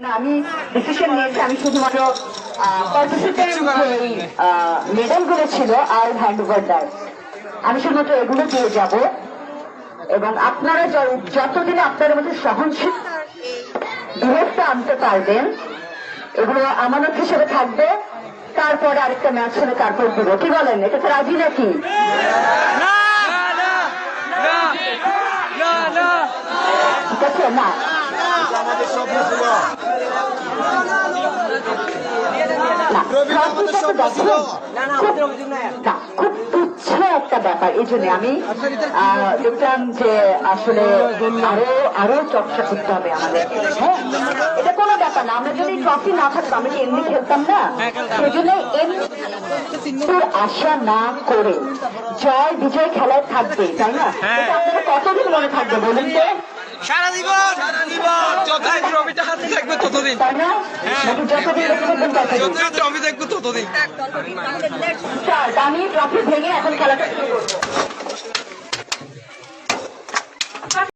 আমি ডিসিশন নিয়েছি আমি শুধুমাত্র পার্টিসিপেন্ট মেডেলগুলো ছিল আর হ্যান্ড ওভার আমি শুধুমাত্র এগুলো দিয়ে যাব এবং আপনারা যতদিন আপনাদের মধ্যে সহনশীল বিহেভটা আনতে পারবেন এগুলো আমানত হিসেবে থাকবে তারপরে আরেকটা ম্যাচ হলে তারপর দেবো কি বলেন এটা তো রাজি নাকি ঠিক আছে না না, ট্রফিটা তো দেখুন, না, খুব তুচ্ছ একটা ব্যাপার এই জন্য আমি দেখলাম যে আসলে আরও আরও চর্চা করতে হবে আমাদের। হ্যাঁ এটা কোনো ব্যাপার না। আমরা যদি ট্রফি না থাকতো আমরা কি এমনি খেলতাম না? সেই জন্য এমনি আশা না করে জয় বিজয় খেলায় থাকবে তাই না? এটা আপনাদের কতদিন মনে থাকবে বলুন তো? সারা জীবন যতদিন ট্রফিটা হাতে থাকবে ততদিন। তাই না? নাকি যতদিন থাকবেন ততদিন। আমি ট্রফি ভেঙে এখন খেলাটা